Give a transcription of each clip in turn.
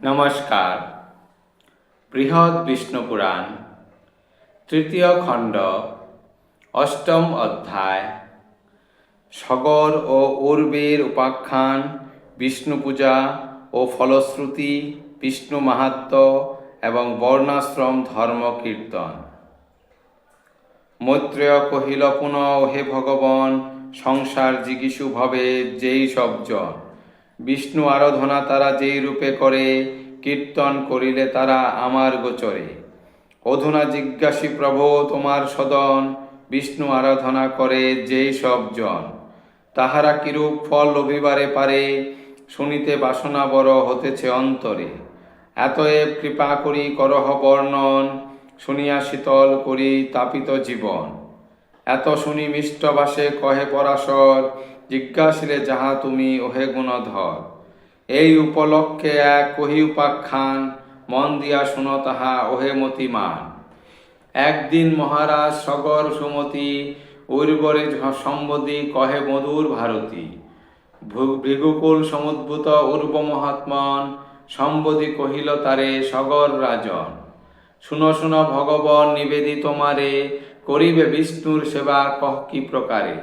নমস্কার। বৃহৎ বিষ্ণু পুরাণ, তৃতীয় খণ্ড, অষ্টম অধ্যায়, সগর ও উর্বের উপাখ্যান, বিষ্ণু পূজা ও ফলশ্রুতি, বিষ্ণু মাহাত্ম এবং বর্ণাশ্রম ধর্ম কীর্তন। মৈত্রেয় কহিল, পুনঃ হে ভগবান, সংসার জিজ্ঞিসু ভবে যেই সবজন বিষ্ণু আরাধনা তারা যেই রূপে করে, কীর্তন করিলে তারা আমার গোচরে। অধুনা জিজ্ঞাসী, প্রভু, তোমার সদন বিষ্ণু আরাধনা করে যেই সব জন। তাহারা কিরূপ ফল লভিবারে পারে, শুনিতে বাসনা বড় হতেছে অন্তরে। এতএব কৃপা করি, করহ বর্ণন, শুনিয়া শীতল করি তাপিত জীবন। এত শুনি মিষ্টবাসে কহে পরাশর জিজ্ঞাসিলে, যাহা তুমি ওহে গুণধর, এই উপলক্ষে এক কহি উপাখ্যান, মন দিয়া শুন তাহা ওহে মতিমান। একদিন মহারাজ সগর সুমতি উর্বরে সম্বদি কহে, মধুর ভারতী ভৃগুকুল সমুদ্ভূত উর্ব মহাত্মন সম্বদি কহিল তারে সগর রাজন। শুন শুন ভগবন নিবেদি তোমারে করিবে বিষ্ণুর সেবা কহ কি প্রকারে?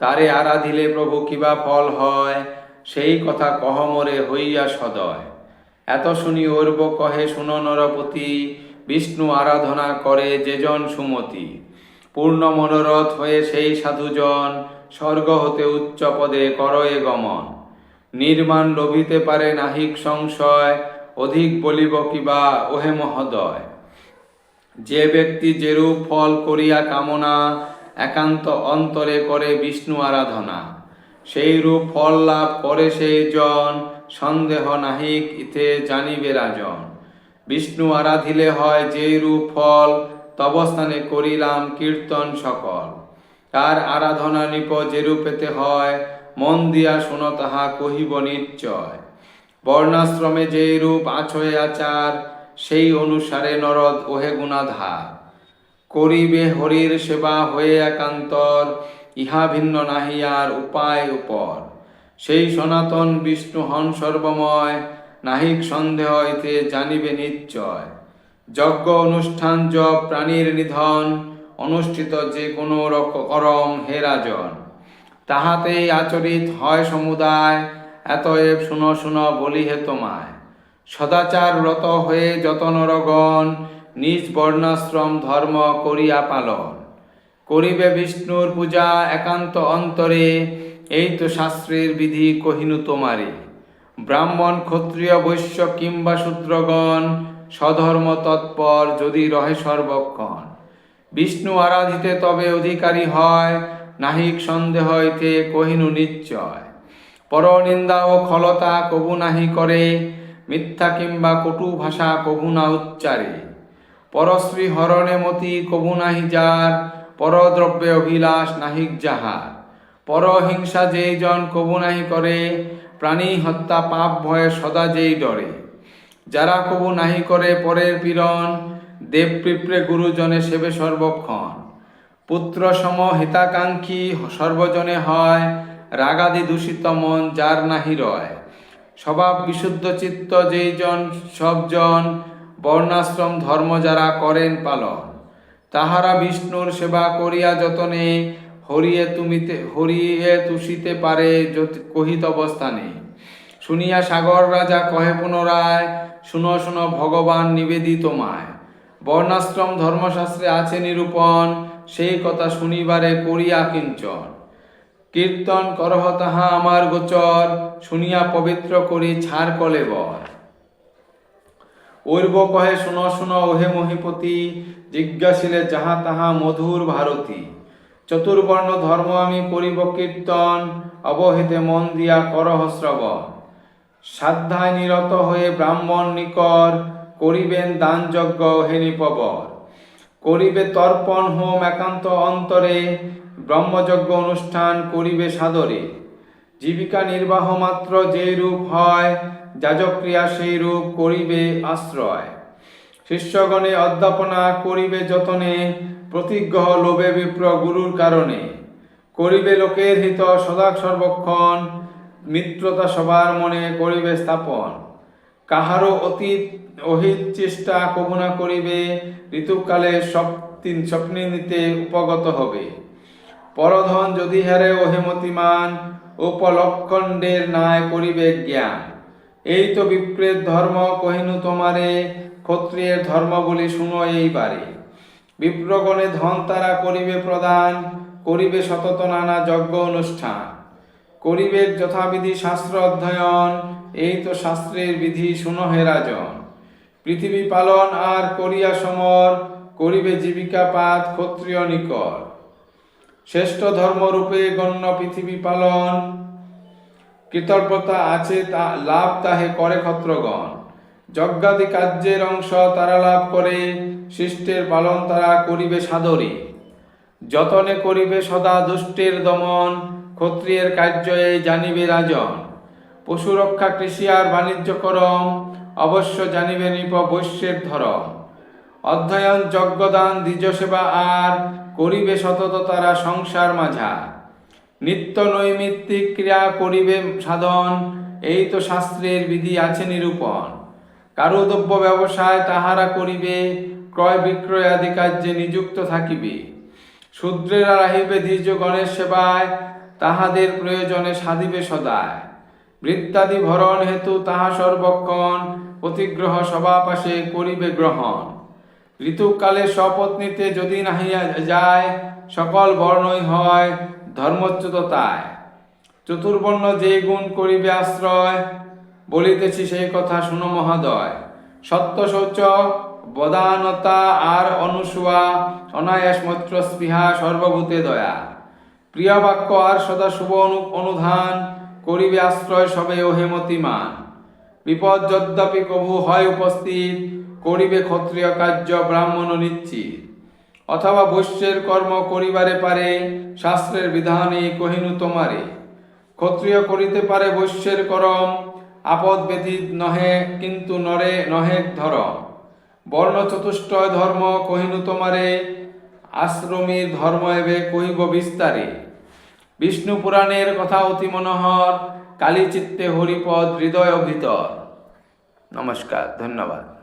তারে আরাধিলে প্রভু কিবা ফল হয়, সেই কথা কহ মোরে হইয়া সদয়। এত শুনি ওর্ব কহে, শুন নরপতি, বিষ্ণু আরাধনা করে যেজন সুমতি। পূর্ণ মনোরথ হয়ে সেই সাধুজন, স্বর্গ হতে উচ্চ পদে করয়ে গমন। নির্মাণ লোভিতে পারে নাহিক সংশয়, অধিক বলিব কিবা ওহে মহোদয়। যে ব্যক্তি যেরূপ ফল করিয়া কামনা একান্ত অন্তরে করে বিষ্ণু আরাধনা। সেই রূপ ফল লাভ করে সেই জন, সন্দেহ নাহিক ইতে জানিবে রাজন। বিষ্ণু আরাধিলে হয় যেই রূপ ফল, তবস্থানে করিলাম কীর্তন সকল। তার আরাধনা নিপ যেরূপেতে হয়, মন দিয়া শুন তাহা কহিব নিশ্চয়। বর্ণাশ্রমে যেই রূপ আছয়ে আচার, সেই অনুসারে নরদ ওহে গুণাধার। করিবে হরির সেবা হয়ে একান্তর, ইহা ভিন্ন নাহি আর উপায় উপর। সেই সনাতন বিষ্ণু হন সর্বময়, নাহিক সন্দেহ হইতে জানিবে নিশ্চয়। যজ্ঞ অনুষ্ঠান, জপ, প্রাণীর নিধন, অনুষ্ঠিত যে কোনো রক, করম, হে রাজন। তাহাতেই আচরিত হয় সমুদায়, এতএব শুন শুন বলি হে তোমায়। সদাচার রত হয়ে যত নরগণ নিজ বর্ণাশ্রম ধর্ম করিয়া পালন। করিবে বিষ্ণুর পূজা একান্ত অন্তরে, এই তো শাস্ত্রের বিধি কহিনু তোমারে। ব্রাহ্মণ, ক্ষত্রিয়, বৈশ্য কিংবা শূদ্রগণ, স্বধর্ম তৎপর যদি রহে সর্বক্ষণ। বিষ্ণু আরাধিতে তবে অধিকারী হয়, নাহিক সন্দেহ হইতে কহিনু নিশ্চয়। পরনিন্দা ও খলতা কবু নাহি করে, মিথ্যা কিংবা কটু ভাষা কবু না উচ্চারে। পরশ্রী হরণে মতি কবু নাহি যার, পরদ্রব্যে অভিলাষ নাহিক যাহার। পরহিংসা যেই জন কবু নাহি করে, প্রাণী হত্যা পাপ ভয়ে সদা যেই ডরে। যারা কবু নাহি করে পরের পীড়ন, দেব পিঁপড়ে গুরুজনে সেবে সর্বক্ষণ। পুত্র সম হিতাকাঙ্ক্ষী সর্বজনে হয়, রাগাদি দূষিত মন যার নাহি রয়। স্বভাব বিশুদ্ধ চিত্ত যেই জন সবজন বর্ণাশ্রম ধর্ম যারা করেন পালন, তাহারা বিষ্ণুর সেবা করিয়া যতনে হরিয়ে তুমিতে, হরিয়ে তুষিতে পারে কহিত অবস্থানে। শুনিয়া সাগর রাজা কহে পুনরায়, শুনো শুনো, ভগবান নিবেদি তোমায় বর্ণাশ্রম ধর্মশাস্ত্রে আছে নিরূপণ, সেই কথা শুনিবারে করিয়া কিঞ্চন। কীর্তন করহ তাহা আমার গোচর, শুনিয়া পবিত্র করি ছাড় কলে বর। ঐর্ব কহে, শুনো শুনো ওহে মহিপতি, জিজ্ঞাসিলে, যাহা তাহা মধুর ভারতী চতুর্বর্ণ ধর্ম আমি করিব কীর্তন অবহিতে মন দিয়া করহ শ্রবণ সাধ্যায় নিরত হয়ে ব্রাহ্মণ নিকর করিবেন দান যজ্ঞ হে নিপবর করিবে তর্পণ হোম একান্ত অন্তরে ব্রহ্মযজ্ঞ অনুষ্ঠান করিবে সাদরে জীবিকা নির্বাহ মাত্র যেই রূপ হয়, যাজক্রিয়া সেই রূপ করিবে আশ্রয়। শিষ্যগণে অধ্যাপনা করিবে যতনে, প্রতিজ্ঞ লোভে বিপ্র গুরুর কারণে। করিবে লোকের হিত সদা সর্বক্ষণ, মিত্রতা সবার মনে করিবে স্থাপন। কাহারও অতীত অহিত চেষ্টা কবুনা করিবে, ঋতুকালে স্বপ্ন স্বপ্নে নিতে উপগত হবে। পরধন যদি হারে ওহেমতিমান উপলক্ষণ্ডের ন্যায় করিবে জ্ঞান। এই তো বিপ্রেত ধর্ম, কহিনু তোমারে, ক্ষত্রিয়ের ধর্ম বলি শুনো এইবারে। বিপ্রগণে ধন তারা করিবে প্রদান, করিবে সতত নানা যজ্ঞ অনুষ্ঠান। করিবে যথাবিধি শাস্ত্র অধ্যয়ন, এই তো শাস্ত্রের বিধি শুনো হে রাজন। পৃথিবী পালন আর করিয়া সমর, করিবে জীবিকা পাত ক্ষত্রিয় নিকর শ্রেষ্ঠ ধর্মরূপে গণ্য পৃথিবী পালন। কৃতজ্ঞতা আছে তা, লাভ তাহে করে ক্ষত্রগণ। যজ্ঞাদি কার্যের অংশ তারা লাভ করে শিষ্টের পালন তারা করিবে সাদরে। যতনে করিবে সদা দুষ্টের দমন, ক্ষত্রিয়ের কার্য এই জানিবে রাজন। পশু রক্ষা কৃষি আর বাণিজ্য করম, অবশ্য জানিবে নিপ বৈশ্যের ধরম। অধ্যয়ন, যজ্ঞদান দ্বিজ সেবা আর করিবে সতত তারা সংসার মাঝা। নিত্য নৈমিত্তিক ক্রিয়া করিবে সাধন, এই তো শাস্ত্রের বিধি আছে নিরূপণ। কারুদ্রব্য ব্যবসায় তাহারা করিবে, ক্রয় বিক্রয় আদি কার্যে নিযুক্ত থাকিবে। শূদ্রেরা রাহিবে গণের সেবায়, তাহাদের প্রয়োজনে সাধিবে সদায়। বৃত্তাদি ভরণ হেতু তাহা সর্বক্ষণ প্রতিগ্রহ সভাপাশে করিবে গ্রহণ। ঋতুকালে স্বপত্নীতে যদি নাহিয়া যায়, সকল বর্ণই হয় ধর্মচ্যুততায়। চতুর্বর্ণ যে গুণ করিবে আশ্রয়, বলিতেছি সেই কথা শুনো মহোদয়। সত্য শৌচ বদানতা আর অনুসুয়া অনায়াস মৈত্র স্পৃহা সর্বভূতে দয়া। প্রিয় বাক্য আর সদা শুভ অনু অনুধান করিবে আশ্রয় সবে ওহেমতিমান বিপদ যদ্যপি কভু হয় উপস্থিত করিবে ক্ষত্রিয় কার্য ব্রাহ্মণ নিশ্চিত। অথবা বৈশ্যের কর্ম করিবারে পারে, শাস্ত্রের বিধানে কহিনু তোমারে। ক্ষত্রিয় করিতে পারে বৈশ্যের করম, আপদ ব্যতীত নহে, কিন্তু নরে নহে ধরম। বর্ণ চতুষ্টয় ধর্ম কহিনু তোমারে আশ্রমীর ধর্ম এবে কহিব বিস্তারে। বিষ্ণু পুরাণের কথা অতি মনোহর কালী চিত্তে হরিপদ হৃদয় ভিতর নমস্কার, ধন্যবাদ।